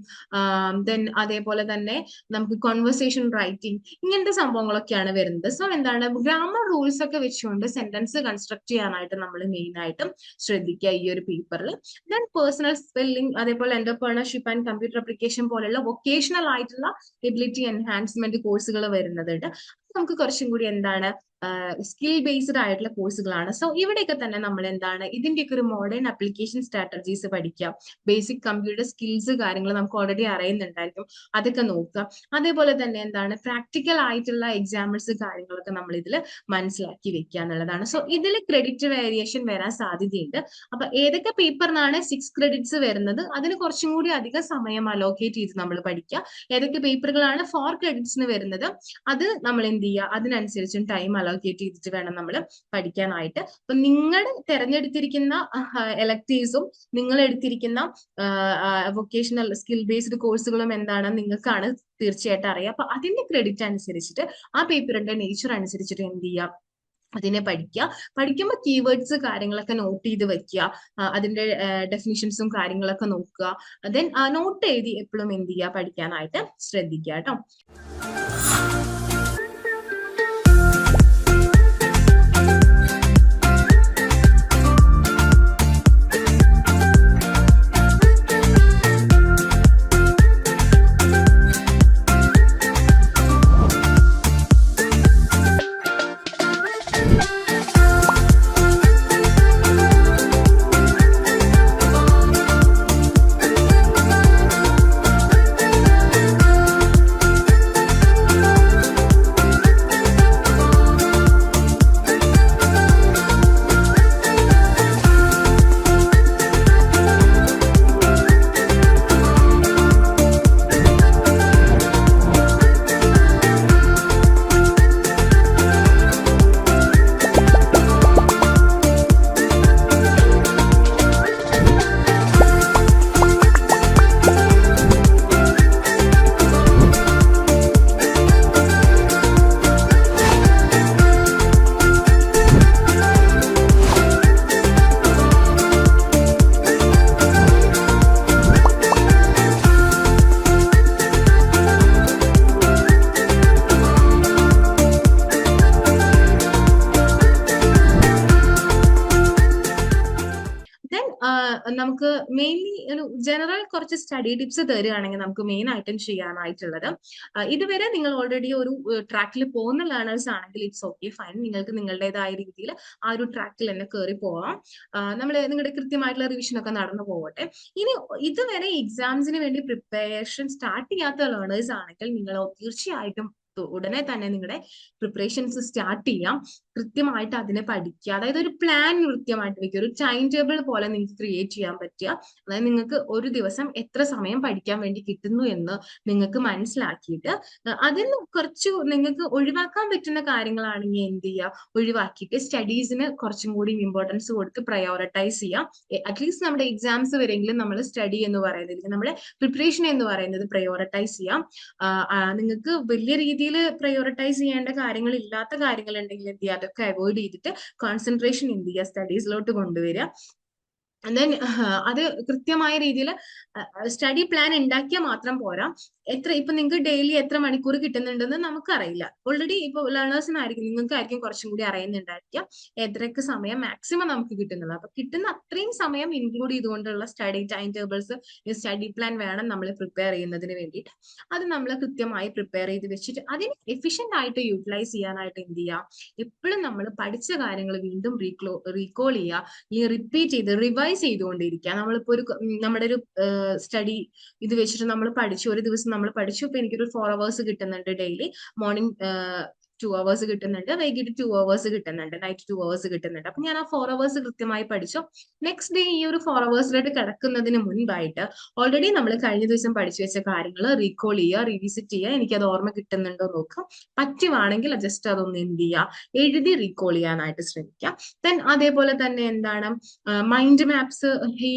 ദെൻ അതേപോലെ തന്നെ നമുക്ക് കോൺവെർസേഷൻ റൈറ്റിംഗ് ഇങ്ങനത്തെ സംഭവങ്ങളൊക്കെയാണ് വരുന്നത്. സോ എന്താണ്? ഗ്രാമർ റൂൾസ് ഒക്കെ വെച്ചുകൊണ്ട് സെന്റൻസ് കൺസ്ട്രക്ട് ചെയ്യാനായിട്ട് നമ്മൾ മെയിൻ ആയിട്ടും ശ്രദ്ധിക്കുക ഈ ഒരു പേപ്പറിൽ ദെൻ പേഴ്സണൽ സ്പെല്ലിംഗ് അതേപോലെ എന്റർപ്രണർഷിപ്പ് ആൻഡ് കമ്പ്യൂട്ടർ അപ്ലിക്കേഷൻ പോലെയുള്ള വൊക്കേഷണൽ ആയിട്ടുള്ള എബിലിറ്റി എൻഹാൻസ്മെന്റ് കോഴ്സുകൾ വരുന്നുണ്ട് നമുക്ക് കുറച്ചും കൂടി എന്താണ് സ്കിൽ ബേസ്ഡ് ആയിട്ടുള്ള കോഴ്സുകളാണ് സോ ഇവിടെയൊക്കെ തന്നെ നമ്മൾ എന്താണ് ഇതിന്റെയൊക്കെ ഒരു മോഡേൺ അപ്ലിക്കേഷൻ സ്ട്രാറ്റജീസ് പഠിക്കാം. ബേസിക് കമ്പ്യൂട്ടർ സ്കിൽസ് കാര്യങ്ങൾ നമുക്ക് ഓൾറെഡി അറിയുന്നുണ്ടായിരിക്കും. അതൊക്കെ നോക്കുക. അതേപോലെ തന്നെ എന്താണ് പ്രാക്ടിക്കൽ ആയിട്ടുള്ള എക്സാമ്പിൾസ് കാര്യങ്ങളൊക്കെ നമ്മൾ ഇതിൽ മനസ്സിലാക്കി വെക്കുക എന്നുള്ളതാണ്. സോ ഇതിൽ ക്രെഡിറ്റ് വേരിയേഷൻ വരാൻ സാധ്യതയുണ്ട്. അപ്പൊ ഏതൊക്കെ പേപ്പറിനാണ് സിക്സ് ക്രെഡിറ്റ്സ് വരുന്നത്? അതിന് കുറച്ചും കൂടി അധികം സമയം അലോക്കേറ്റ് ചെയ്ത് നമ്മൾ പഠിക്കുക. ഏതൊക്കെ പേപ്പറുകളാണ് ഫോർ ക്രെഡിറ്റ്സിന് വരുന്നത്? അത് നമ്മൾ എന്ത് ചെയ്യുക അതിനനുസരിച്ചും ടൈം അലോക്കേറ്റ് ചെയ്തിട്ട് വേണം നമ്മൾ പഠിക്കാനായിട്ട്. അപ്പൊ നിങ്ങൾ തിരഞ്ഞെടുത്തിരിക്കുന്ന എലക്ടീവ്സും നിങ്ങൾ എടുത്തിരിക്കുന്ന വൊക്കേഷണൽ സ്കിൽ ബേസ്ഡ് കോഴ്സുകളും എന്താണ് നിങ്ങൾക്കാണ് തീർച്ചയായിട്ടും അറിയാം. അപ്പൊ അതിന്റെ ക്രെഡിറ്റ് അനുസരിച്ചിട്ട് ആ പേപ്പറിന്റെ നേച്ചർ അനുസരിച്ചിട്ട് എന്ത് ചെയ്യാം? അതിനെ പഠിക്കുക പഠിക്കുമ്പോൾ കീവേഡ്സ് കാര്യങ്ങളൊക്കെ നോട്ട് ചെയ്ത് വെക്കുക അതിന്റെ ഡെഫിനിഷൻസും കാര്യങ്ങളൊക്കെ നോക്കുക ദെൻ നോട്ട് എഴുതി എപ്പോഴും എന്ത് ചെയ്യുക പഠിക്കാനായിട്ട് ശ്രദ്ധിക്കുക കേട്ടോ. സ്റ്റഡി ടിപ്സ് തരികയാണെങ്കിൽ നമുക്ക് മെയിൻ ആയിട്ടും ചെയ്യാനായിട്ടുള്ളത്. ഇതുവരെ നിങ്ങൾ ഓൾറെഡി ഒരു ട്രാക്കിൽ പോകുന്ന ലേണേഴ്സ് ആണെങ്കിൽ ഇറ്റ്സ് ഓക്കെ ഫൈൻ നിങ്ങൾക്ക് നിങ്ങളുടേതായ രീതിയിൽ ആ ഒരു ട്രാക്കിൽ തന്നെ കയറി പോവാം. നമ്മൾ നിങ്ങളുടെ കൃത്യമായിട്ടുള്ള റിവിഷൻ ഒക്കെ നടന്നു പോകട്ടെ. ഇനി ഇതുവരെ എക്സാംസിന് വേണ്ടി പ്രിപ്പറേഷൻ സ്റ്റാർട്ട് ചെയ്യാത്ത ലേണേഴ്സ് ആണെങ്കിൽ നിങ്ങൾ തീർച്ചയായിട്ടും ഉടനെ തന്നെ നിങ്ങളുടെ പ്രിപ്പറേഷൻസ് സ്റ്റാർട്ട് ചെയ്യാം. കൃത്യമായിട്ട് അതിനെ പഠിക്കുക. അതായത് ഒരു പ്ലാൻ കൃത്യമായിട്ട് വെക്കുക. ഒരു ടൈം ടേബിൾ പോലെ നിങ്ങൾക്ക് ക്രിയേറ്റ് ചെയ്യാൻ പറ്റുക. അതായത് നിങ്ങൾക്ക് ഒരു ദിവസം എത്ര സമയം പഠിക്കാൻ വേണ്ടി കിട്ടുന്നു എന്ന് നിങ്ങൾക്ക് മനസ്സിലാക്കിയിട്ട് അതിൽ നിന്ന് കുറച്ച് നിങ്ങൾക്ക് ഒഴിവാക്കാൻ പറ്റുന്ന കാര്യങ്ങളാണെങ്കിൽ എന്ത് ചെയ്യുക ഒഴിവാക്കിയിട്ട് സ്റ്റഡീസിന് കുറച്ചും കൂടി ഇമ്പോർട്ടൻസ് കൊടുത്ത് പ്രയോറിറ്റൈസ് ചെയ്യാം. അറ്റ്ലീസ്റ്റ് നമ്മുടെ എക്സാംസ് വരെങ്കിലും നമ്മൾ സ്റ്റഡി എന്ന് പറയുന്നത് നമ്മുടെ പ്രിപ്പറേഷൻ എന്ന് പറയുന്നത് പ്രയോറിറ്റൈസ് ചെയ്യാം. നിങ്ങൾക്ക് വലിയ രീതിയിൽ പ്രയോറിറ്റൈസ് ചെയ്യേണ്ട കാര്യങ്ങൾ ഇല്ലാത്ത കാര്യങ്ങൾ ഉണ്ടെങ്കിൽ എന്ത് ചെയ്യുക? അതൊക്കെ അവോയ്ഡ് ചെയ്തിട്ട് കോൺസെൻട്രേഷൻ എന്ത് ചെയ്യുക സ്റ്റഡീസിലോട്ട് കൊണ്ടുവരിക. ദെൻ അത് കൃത്യമായ രീതിയിൽ സ്റ്റഡി പ്ലാൻ ഉണ്ടാക്കിയാൽ മാത്രം പോരാ. എത്ര ഇപ്പൊ നിങ്ങൾക്ക് ഡെയിലി എത്ര മണിക്കൂർ കിട്ടുന്നുണ്ടെന്ന് നമുക്കറിയില്ല. ഓൾറെഡി ഇപ്പൊ ലേണേഴ്സിനായിരിക്കും നിങ്ങൾക്കായിരിക്കും കുറച്ചും കൂടി അറിയുന്നുണ്ടായിരിക്കാം എത്രയൊക്കെ സമയം മാക്സിമം നമുക്ക് കിട്ടുന്നുള്ളത്. അപ്പൊ കിട്ടുന്ന അത്രയും സമയം ഇൻക്ലൂഡ് ചെയ്തുകൊണ്ടുള്ള study time tables study plan വേണം നമ്മൾ പ്രിപ്പയർ ചെയ്യുന്നതിന് വേണ്ടിയിട്ട്. അത് നമ്മൾ കൃത്യമായി പ്രിപ്പയർ ചെയ്ത് വെച്ചിട്ട് അതിന് എഫിഷ്യന്റ് ആയിട്ട് യൂട്ടിലൈസ് ചെയ്യാനായിട്ട് എന്ത് ചെയ്യാം? എപ്പോഴും നമ്മൾ പഠിച്ച കാര്യങ്ങൾ വീണ്ടും റീക്ലോ റീകോൾ ചെയ്യുക. ഈ റിപ്പീറ്റ് ചെയ്ത് റിവൈസ് ചെയ്തുകൊണ്ടിരിക്കുക. നമ്മളിപ്പോ ഒരു നമ്മുടെ ഒരു സ്റ്റഡി ഇത് വെച്ചിട്ട് നമ്മൾ പഠിച്ചു ഒരു ദിവസം നമ്മൾ പഠിച്ചു. ഇപ്പൊ എനിക്കൊരു ഫോർ അവേഴ്സ് കിട്ടുന്നുണ്ട് ഡെയിലി മോർണിംഗ് ടു അവേഴ്സ് കിട്ടുന്നുണ്ട്. വൈകിട്ട് ടു അവേഴ്സ് കിട്ടുന്നുണ്ട്. നൈറ്റ് ടു അവേഴ്സ് കിട്ടുന്നുണ്ട്. അപ്പൊ ഞാൻ ആ ഫോർ അവേഴ്സ് കൃത്യമായി പഠിച്ചു. നെക്സ്റ്റ് ഡേ ഈ ഒരു ഫോർ അവേഴ്സിലോട്ട് കിടക്കുന്നതിന് മുൻപായിട്ട് ഓൾറെഡി നമ്മൾ കഴിഞ്ഞ ദിവസം പഠിച്ചു വെച്ച കാര്യങ്ങൾ റീകോൾ ചെയ്യുക റീവിസിറ്റ് ചെയ്യുക. അത് ഓർമ്മ കിട്ടുന്നുണ്ടോ നോക്കുക പറ്റുവാണെങ്കിൽ ജസ്റ്റ് അതൊന്ന് എന്ത് ചെയ്യുക? എഴുതി റീകോൾ ചെയ്യാനായിട്ട് ശ്രമിക്കുക ദെൻ അതേപോലെ തന്നെ എന്താണ്? മൈൻഡ് മാപ്സ് ഈ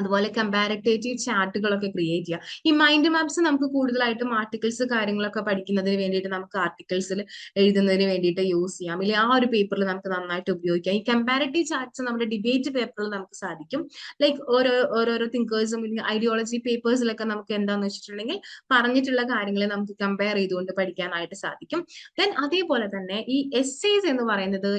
അതുപോലെ കമ്പാരറ്റേറ്റീവ് ചാർട്ടുകളൊക്കെ ക്രിയേറ്റ് ചെയ്യുക ഈ മൈൻഡ് മാപ്സ് നമുക്ക് കൂടുതലായിട്ടും ആർട്ടിക്കിൾസ് കാര്യങ്ങളൊക്കെ പഠിക്കുന്നതിന് വേണ്ടിയിട്ട് നമുക്ക് ആർട്ടിക്കിൾസിൽ എഴുതുന്നതിന് വേണ്ടിയിട്ട് യൂസ് ചെയ്യാം. ഇല്ലെങ്കിൽ ആ ഒരു പേപ്പറിൽ നമുക്ക് നന്നായിട്ട് ഉപയോഗിക്കാം. ഈ കമ്പാരറ്റീവ് ചാർട്ട്സ് നമ്മുടെ ഡിബേറ്റ് പേപ്പറിൽ നമുക്ക് സാധിക്കും. ലൈക്ക് ഓരോ ഓരോരോ തിങ്കേഴ്സും ഐഡിയോളജി പേപ്പേഴ്സിലൊക്കെ നമുക്ക് എന്താന്ന് വെച്ചിട്ടുണ്ടെങ്കിൽ പറഞ്ഞിട്ടുള്ള കാര്യങ്ങളെ നമുക്ക് കമ്പയർ ചെയ്തുകൊണ്ട് പഠിക്കാനായിട്ട് സാധിക്കും. ദെൻ അതേപോലെ തന്നെ ഈ എസ്സേസ് എന്ന് പറയുന്നത്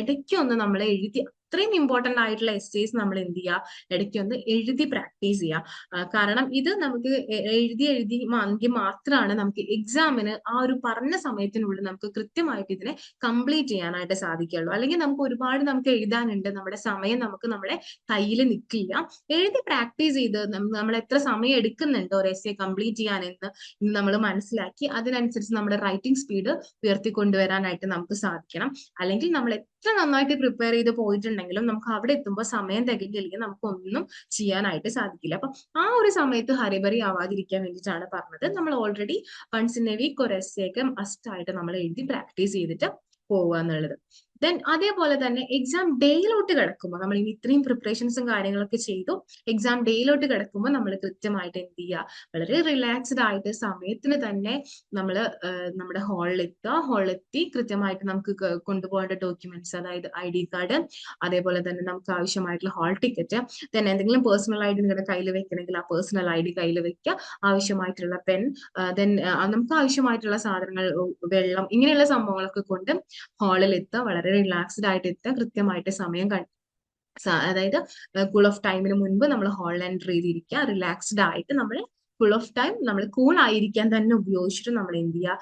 ഇടയ്ക്കൊന്ന് നമ്മൾ എഴുതി അത്രയും ഇമ്പോർട്ടന്റ് ആയിട്ടുള്ള എസ്സേസ് നമ്മൾ എന്ത് ചെയ്യുക ഇടയ്ക്ക് ഒന്ന് എഴുതി പ്രാക്ടീസ് ചെയ്യുക കാരണം ഇത് നമുക്ക് എഴുതി എഴുതി എങ്കിൽ മാത്രമാണ് നമുക്ക് എക്സാമിന് ആ ഒരു പറഞ്ഞ സമയത്തിനുള്ളിൽ നമുക്ക് കൃത്യമായിട്ട് ഇതിനെ കംപ്ലീറ്റ് ചെയ്യാനായിട്ട് സാധിക്കുള്ളൂ അല്ലെങ്കിൽ നമുക്ക് ഒരുപാട് നമുക്ക് എഴുതാനുണ്ട്. നമ്മുടെ സമയം നമുക്ക് നമ്മുടെ കയ്യിൽ നിൽക്കില്ല. എഴുതി പ്രാക്ടീസ് ചെയ്ത് നമ്മൾ എത്ര സമയം എടുക്കുന്നുണ്ട് ഒരു എസ് എ കംപ്ലീറ്റ് ചെയ്യാനെന്ന് നമ്മൾ മനസ്സിലാക്കി. അതിനനുസരിച്ച് നമ്മുടെ റൈറ്റിംഗ് സ്പീഡ് ഉയർത്തിക്കൊണ്ടുവരാനായിട്ട് നമുക്ക് സാധിക്കണം. അല്ലെങ്കിൽ നമ്മൾ എത്ര നന്നായിട്ട് പ്രിപ്പയർ ചെയ്ത് പോയിട്ടുണ്ടെങ്കിലും നമുക്ക് അവിടെ എത്തുമ്പോൾ സമയം തികഞ്ഞില്ലെങ്കിൽ നമുക്ക് ഒന്നും ചെയ്യാനായിട്ട് സാധിക്കില്ല. അപ്പൊ ആ ഒരു സമയത്ത് ഹരിബറി ആവാതിരിക്കാൻ വേണ്ടിയിട്ടാണ് പറഞ്ഞത്. നമ്മൾ already once in a week ഒരു എസ് ഒക്കെ മസ്റ്റ് ആയിട്ട് നമ്മൾ എഴുതി പ്രാക്ടീസ് ചെയ്തിട്ട് പോവുക എന്നുള്ളത്. ദെൻ അതേപോലെ തന്നെ എക്സാം ഡേയിലോട്ട് കിടക്കുമ്പോൾ നമ്മൾ ഇനി ഇത്രയും പ്രിപ്പറേഷൻസും കാര്യങ്ങളൊക്കെ ചെയ്തു എക്സാം ഡേയിലോട്ട് കിടക്കുമ്പോൾ നമ്മൾ കൃത്യമായിട്ട് എന്ത് ചെയ്യുക? വളരെ റിലാക്സ്ഡ് ആയിട്ട് സമയത്തിന് തന്നെ നമ്മൾ നമ്മുടെ ഹാളിലെത്തുക ഹാളിലെത്തി കൃത്യമായിട്ട് നമുക്ക് കൊണ്ടുപോകേണ്ട ഡോക്യുമെന്റ്സ് അതായത് ഐ ഡി കാർഡ് അതേപോലെ തന്നെ നമുക്ക് ആവശ്യമായിട്ടുള്ള ഹാൾ ടിക്കറ്റ് then എന്തെങ്കിലും പേഴ്സണൽ ഐ ഡി നിങ്ങളുടെ കയ്യിൽ വെക്കണമെങ്കിൽ ആ പേഴ്സണൽ ഐ ഡി കയ്യിൽ വെക്കുക. ആവശ്യമായിട്ടുള്ള പെൻ ദെൻ നമുക്ക് ആവശ്യമായിട്ടുള്ള സാധനങ്ങൾ വെള്ളം ഇങ്ങനെയുള്ള സംഭവങ്ങളൊക്കെ കൊണ്ട് ഹാളിൽ എത്തുക. വളരെ റിലാക്സ്ഡ് ആയിട്ട് എത്തുക കൃത്യമായിട്ട് സമയം കണ്ടു അതായത് കൂൾ ഓഫ് ടൈമിന് മുൻപ് നമ്മൾ ഹോൾ എൻട്രി ചെയ്തിരിക്കുക. റിലാക്സ്ഡ് ആയിട്ട് നമ്മൾ ഫുൾ ഓഫ് ടൈം നമ്മൾ കൂൾ ആയിരിക്കാൻ തന്നെ ഉപയോഗിച്ചിട്ട് നമ്മൾ എന്ത് ചെയ്യുക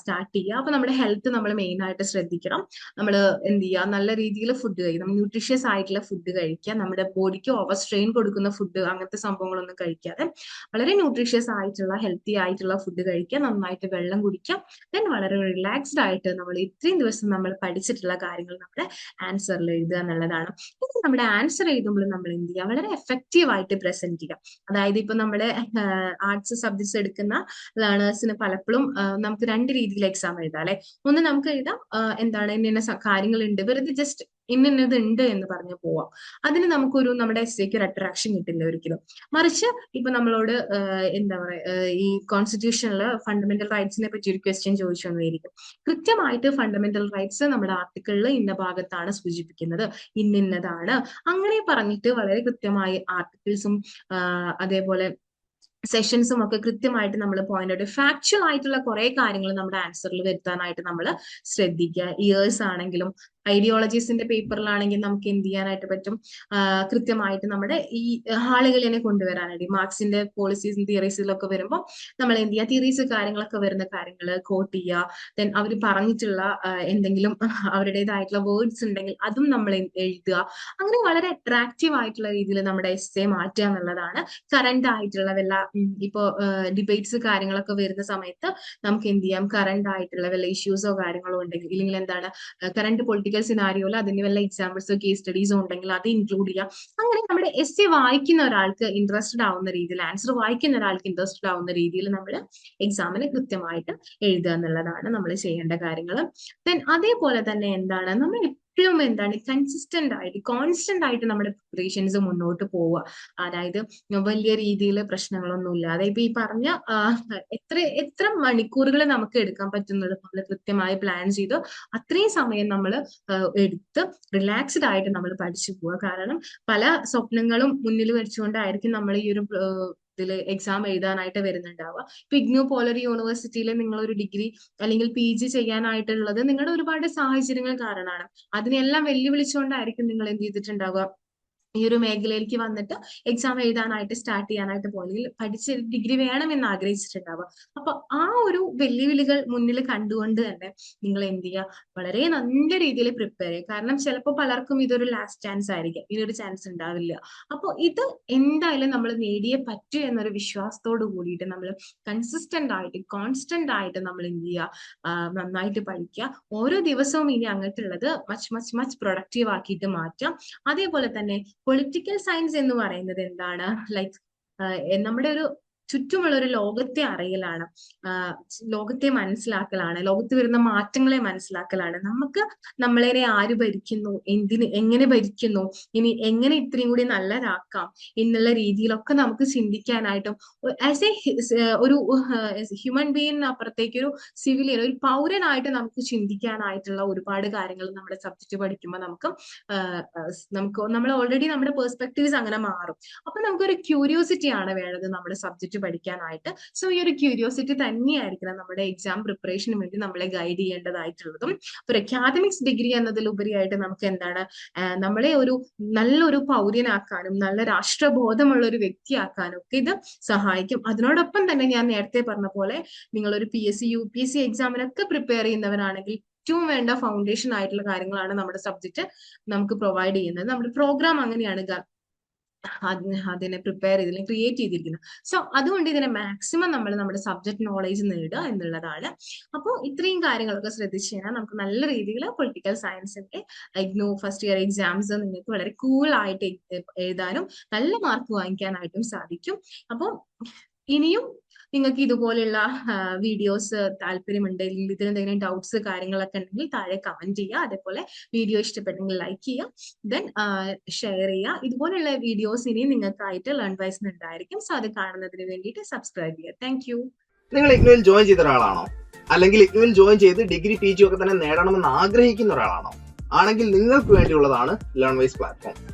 സ്റ്റാർട്ട് ചെയ്യുക അപ്പൊ നമ്മുടെ ഹെൽത്ത് നമ്മൾ മെയിൻ ആയിട്ട് ശ്രദ്ധിക്കണം. നമ്മൾ എന്ത് ചെയ്യുക നല്ല രീതിയിൽ ഫുഡ് കഴിക്കണം ന്യൂട്രീഷ്യസ് ആയിട്ടുള്ള ഫുഡ് കഴിക്കുക. നമ്മുടെ ബോഡിക്ക് ഓവർ സ്ട്രെയിൻ കൊടുക്കുന്ന ഫുഡ് അങ്ങനത്തെ സംഭവങ്ങളൊന്നും കഴിക്കാതെ വളരെ ന്യൂട്രീഷ്യസ് ആയിട്ടുള്ള ഹെൽത്തി ആയിട്ടുള്ള ഫുഡ് കഴിക്കുക. നന്നായിട്ട് വെള്ളം കുടിക്കുക. ദെൻ വളരെ റിലാക്സ്ഡ് ആയിട്ട് നമ്മൾ ഇത്രയും ദിവസം നമ്മൾ പഠിച്ചിട്ടുള്ള കാര്യങ്ങൾ നമ്മുടെ ആൻസറിൽ എഴുതുക എന്നുള്ളതാണ്. ഇത് നമ്മുടെ ആൻസർ എഴുതുമ്പോൾ നമ്മൾ എന്ത് ചെയ്യുക വളരെ എഫക്റ്റീവ് ആയിട്ട് പ്രസന്റ് ചെയ്യുക. അതായത് ഇപ്പൊ നമ്മുടെ ആർട്സ് സബ്ജക്ട്സ് എടുക്കുന്ന ലേണേഴ്സിന് പലപ്പോഴും നമുക്ക് രണ്ട് രീതിയിൽ എക്സാം എഴുതാം അല്ലെ? ഒന്ന് നമുക്ക് എഴുതാം എന്താണ് ഇന്ന കാര്യങ്ങൾ ഉണ്ട് വെറുതെ ജസ്റ്റ് ഇന്നത് ഉണ്ട് എന്ന് പറഞ്ഞു പോവാം. അതിന് നമുക്കൊരു നമ്മുടെ എസ് സിക്ക് ഒരു അട്രാക്ഷൻ കിട്ടില്ല ഒരിക്കലും. മറിച്ച് ഇപ്പൊ നമ്മളോട് എന്താ പറയാ ഈ കോൺസ്റ്റിറ്റ്യൂഷനിൽ ഫണ്ടമെന്റൽ റൈറ്റ്സിനെ പറ്റി ഒരു ക്വസ്റ്റ്യൻ ചോദിച്ചു വന്നിരിക്കും. കൃത്യമായിട്ട് ഫണ്ടമെന്റൽ റൈറ്റ്സ് നമ്മുടെ ആർട്ടിക്കിളിൽ ഇന്ന ഭാഗത്താണ് സൂചിപ്പിക്കുന്നത് ഇന്നിന്നതാണ് അങ്ങനെ പറഞ്ഞിട്ട് വളരെ കൃത്യമായി ആർട്ടിക്കിൾസും അതേപോലെ സെഷൻസും ഒക്കെ കൃത്യമായിട്ട് നമ്മൾ പോയിന്റ് ഔട്ട് ഫാക്ച്വൽ ആയിട്ടുള്ള കുറെ കാര്യങ്ങൾ നമ്മുടെ ആൻസറിൽ വരുത്താനായിട്ട് നമ്മൾ ശ്രദ്ധിക്കുക ഇയേഴ്സ് ആണെങ്കിലും ഐഡിയോളജീസിന്റെ പേപ്പറിലാണെങ്കിൽ നമുക്ക് എന്ത് ചെയ്യാനായിട്ട് പറ്റും? കൃത്യമായിട്ട് നമ്മുടെ ഈ ആളുകളിനെ കൊണ്ടുവരാനായിട്ട് മാർക്സിന്റെ പോളിസീസ് തിയറീസിലൊക്കെ വരുമ്പോൾ നമ്മൾ എന്ത് ചെയ്യുക തിയറീസ് കാര്യങ്ങളൊക്കെ വരുന്ന കാര്യങ്ങൾ കോട്ട് ചെയ്യുക ദെൻ അവർ പറഞ്ഞിട്ടുള്ള എന്തെങ്കിലും അവരുടേതായിട്ടുള്ള വേർഡ്സ് ഉണ്ടെങ്കിൽ അതും നമ്മൾ എഴുതുക. അങ്ങനെ വളരെ അട്രാക്റ്റീവ് ആയിട്ടുള്ള രീതിയിൽ നമ്മുടെ എസ് എ മാറ്റുക എന്നുള്ളതാണ് കറണ്ട് ആയിട്ടുള്ള വല്ല ഇപ്പോൾ ഡിബേറ്റ്സ് കാര്യങ്ങളൊക്കെ വരുന്ന സമയത്ത് നമുക്ക് എന്ത് ചെയ്യാം? കറണ്ട് ആയിട്ടുള്ള വല്ല ഇഷ്യൂസോ കാര്യങ്ങളോ ഉണ്ടെങ്കിൽ ഇല്ലെങ്കിൽ എന്താണ് കറണ്ട് പൊളിറ്റിക്കൽ സിനാരിയോയിൽ അതിന് വല്ല എക്സാമ്പിൾസോ കേസ് സ്റ്റഡീസോ ഉണ്ടെങ്കിൽ അത് ഇൻക്ലൂഡ് ചെയ്യാം. അങ്ങനെ നമ്മുടെ എസ് എ വായിക്കുന്ന ഒരാൾക്ക് ഇൻട്രസ്റ്റഡ് ആവുന്ന രീതിയിൽ ആൻസർ വായിക്കുന്ന ഒരാൾക്ക് ഇൻട്രസ്റ്റഡ് ആവുന്ന രീതിയിൽ നമ്മൾ എക്സാമിന് കൃത്യമായിട്ട് എഴുതുക എന്നുള്ളതാണ് നമ്മൾ ചെയ്യേണ്ട കാര്യങ്ങൾ ദെൻ അതേപോലെ തന്നെ എന്താണ്? നമ്മൾ എപ്പോഴും എന്താണ് കൺസിസ്റ്റന്റ് ആയിട്ട് കോൺസ്റ്റന്റ് ആയിട്ട് നമ്മുടെ പ്രിപ്പറേഷൻസ് മുന്നോട്ട് പോവുക. അതായത് വലിയ രീതിയിൽ പ്രശ്നങ്ങളൊന്നും ഇല്ലാതെ ഇപ്പൊ ഈ പറഞ്ഞ എത്ര എത്ര മണിക്കൂറുകൾ നമുക്ക് എടുക്കാൻ പറ്റുന്നത് നമ്മൾ കൃത്യമായി പ്ലാൻ ചെയ്ത് അത്രയും സമയം നമ്മൾ എടുത്ത് റിലാക്സ്ഡ് ആയിട്ട് നമ്മൾ പഠിച്ചു പോവുക. കാരണം പല സ്വപ്നങ്ങളും മുന്നിൽ വെച്ചുകൊണ്ടായിരിക്കും നമ്മൾ ഈ ഒരു ഇതിൽ എക്സാം എഴുതാനായിട്ട് വരുന്നുണ്ടാവുക. ഇപ്പൊ ഇഗ്നു പോലൊരു യൂണിവേഴ്സിറ്റിയിൽ നിങ്ങൾ ഒരു ഡിഗ്രി അല്ലെങ്കിൽ പി ജി ചെയ്യാനായിട്ടുള്ളത് നിങ്ങളുടെ ഒരുപാട് സാഹചര്യങ്ങൾ കാരണമാണ്. അതിനെല്ലാം വെല്ലുവിളിച്ചുകൊണ്ടായിരിക്കും നിങ്ങൾ എന്ത് ചെയ്തിട്ടുണ്ടാവുക? ഈ ഒരു മേഖലയിലേക്ക് വന്നിട്ട് എക്സാം എഴുതാനായിട്ട് സ്റ്റാർട്ട് ചെയ്യാനായിട്ട് പോകുന്നെങ്കിൽ പഠിച്ച് ഡിഗ്രി വേണമെന്ന് ആഗ്രഹിച്ചിട്ടുണ്ടാവുക. അപ്പൊ ആ ഒരു വെല്ലുവിളികൾ മുന്നിൽ കണ്ടുകൊണ്ട് തന്നെ നിങ്ങൾ എന്ത് ചെയ്യുക? വളരെ നല്ല രീതിയിൽ പ്രിപ്പയർ ചെയ്യുക. കാരണം ചിലപ്പോൾ പലർക്കും ഇതൊരു ലാസ്റ്റ് ചാൻസ് ആയിരിക്കും. ഇനിയൊരു ചാൻസ് ഉണ്ടാവില്ല. അപ്പോൾ ഇത് എന്തായാലും നമ്മൾ നേടിയേ പറ്റൂ എന്നൊരു വിശ്വാസത്തോട് കൂടിയിട്ട് നമ്മൾ കൺസിസ്റ്റന്റ് ആയിട്ട് കോൺസ്റ്റന്റ് ആയിട്ട് നമ്മൾ എന്ത് ചെയ്യുക? നന്നായിട്ട് പഠിക്കുക. ഓരോ ദിവസവും ഇനി അങ്ങോട്ടുള്ളത് മച്ച് മച്ച് മച്ച് പ്രൊഡക്റ്റീവ് ആക്കിയിട്ട് മാറ്റാം അതേപോലെ തന്നെ പൊളിറ്റിക്കൽ സയൻസ് എന്ന് പറയുന്നത് എന്താണ്? ലൈക്ക് നമ്മുടെ ഒരു ചുറ്റുമുള്ള ഒരു ലോകത്തെ അറിയലാണ്. ലോകത്തെ മനസ്സിലാക്കലാണ്. ലോകത്ത് വരുന്ന മാറ്റങ്ങളെ മനസ്സിലാക്കലാണ്. നമുക്ക് നമ്മളെ ആര് ഭരിക്കുന്നു? എന്തിന് എങ്ങനെ ഭരിക്കുന്നു? ഇനി എങ്ങനെ ഇത്രയും കൂടി നല്ലതാക്കാം? എന്നുള്ള രീതിയിലൊക്കെ നമുക്ക് ചിന്തിക്കാനായിട്ടും ആസ് എ ഒരു ഹ്യൂമൻ ബീയിന് അപ്പുറത്തേക്ക് ഒരു സിവിലിയൻ ഒരു പൗരനായിട്ട് നമുക്ക് ചിന്തിക്കാനായിട്ടുള്ള ഒരുപാട് കാര്യങ്ങൾ നമ്മുടെ സബ്ജക്റ്റ് പഠിക്കുമ്പോൾ നമുക്ക് നമുക്ക് നമ്മൾ ഓൾറെഡി നമ്മുടെ പേഴ്സ്പെക്ടീവ്സ് അങ്ങനെ മാറും. അപ്പൊ നമുക്കൊരു ക്യൂരിയോസിറ്റി ആണ് വേണ്ടത് നമ്മുടെ സബ്ജക്ട് പഠിക്കാനായിട്ട്. സോ ഈ ഒരു ക്യൂരിയോസിറ്റി തന്നെയായിരിക്കണം നമ്മുടെ എക്സാം പ്രിപ്പറേഷന് വേണ്ടി നമ്മളെ ഗൈഡ് ചെയ്യേണ്ടതായിട്ടുള്ളതും. ഒരു അക്കാദമിക്സ് ഡിഗ്രി എന്നതിലുപരിയായിട്ട് നമുക്ക് എന്താണ് നമ്മളെ ഒരു നല്ലൊരു പൗരനാക്കാനും നല്ല രാഷ്ട്രബോധമുള്ള ഒരു വ്യക്തിയാക്കാനും ഒക്കെ ഇത് സഹായിക്കും. അതിനോടൊപ്പം തന്നെ ഞാൻ നേരത്തെ പറഞ്ഞ പോലെ നിങ്ങൾ ഒരു P S C U P S C എക്സാമിനൊക്കെ prepare ചെയ്യുന്നവരാണെങ്കിൽ ഏറ്റവും വേണ്ട ഫൗണ്ടേഷൻ ആയിട്ടുള്ള കാര്യങ്ങളാണ് നമ്മുടെ സബ്ജക്ട് നമുക്ക് പ്രൊവൈഡ് ചെയ്യുന്നത്. നമ്മുടെ പ്രോഗ്രാം അങ്ങനെയാണ് അതിനെ അതിനെ പ്രിപ്പയർ ചെയ്ത് ക്രിയേറ്റ് ചെയ്തിരിക്കുന്നത് സോ അതുകൊണ്ട് ഇതിനെ മാക്സിമം നമ്മൾ നമ്മുടെ സബ്ജക്ട് നോളേജ് നേടുക എന്നുള്ളതാണ്. അപ്പോൾ ഇത്രയും കാര്യങ്ങളൊക്കെ ശ്രദ്ധിച്ചു കഴിഞ്ഞാൽ നമുക്ക് നല്ല രീതിയിൽ പൊളിറ്റിക്കൽ സയൻസിന്റെ ഇഗ്നോ ഫസ്റ്റ് ഇയർ എക്സാംസ് നിങ്ങൾക്ക് വളരെ കൂൾ ആയിട്ട് എഴുതാനും നല്ല മാർക്ക് വാങ്ങിക്കാനായിട്ടും സാധിക്കും. അപ്പോൾ ഇനിയും നിങ്ങൾക്ക് ഇതുപോലെയുള്ള വീഡിയോസ് താല്പര്യമുണ്ടെങ്കിൽ ഇതിന് എന്തെങ്കിലും ഡൗട്ട്സ് കാര്യങ്ങളൊക്കെ ഉണ്ടെങ്കിൽ താഴെ കമന്റ് ചെയ്യുക. അതേപോലെ വീഡിയോ ഇഷ്ടപ്പെട്ടെങ്കിൽ ലൈക്ക് ചെയ്യുക. ദെൻ ഷെയർ ചെയ്യുക. ഇതുപോലെയുള്ള വീഡിയോസ് ഇനിയും നിങ്ങൾക്കായിട്ട് ലേൺ വൈസ് ഉണ്ടായിരിക്കും. സോ അത് കാണുന്നതിന് വേണ്ടിയിട്ട് സബ്സ്ക്രൈബ് ചെയ്യുക. താങ്ക് യു നിങ്ങൾ ഇഗ്നുവിൽ ജോയിൻ ചെയ്ത ഒരാളാണോ? അല്ലെങ്കിൽ ഇഗ്നുവിൽ ജോയിൻ ചെയ്ത് ഡിഗ്രി പി ജി ഒക്കെ തന്നെ നേടണമെന്ന് ആഗ്രഹിക്കുന്ന ഒരാളാണോ? ആണെങ്കിൽ നിങ്ങൾക്ക് വേണ്ടിയുള്ളതാണ് ലേൺ വൈസ് പ്ലാറ്റ്ഫോം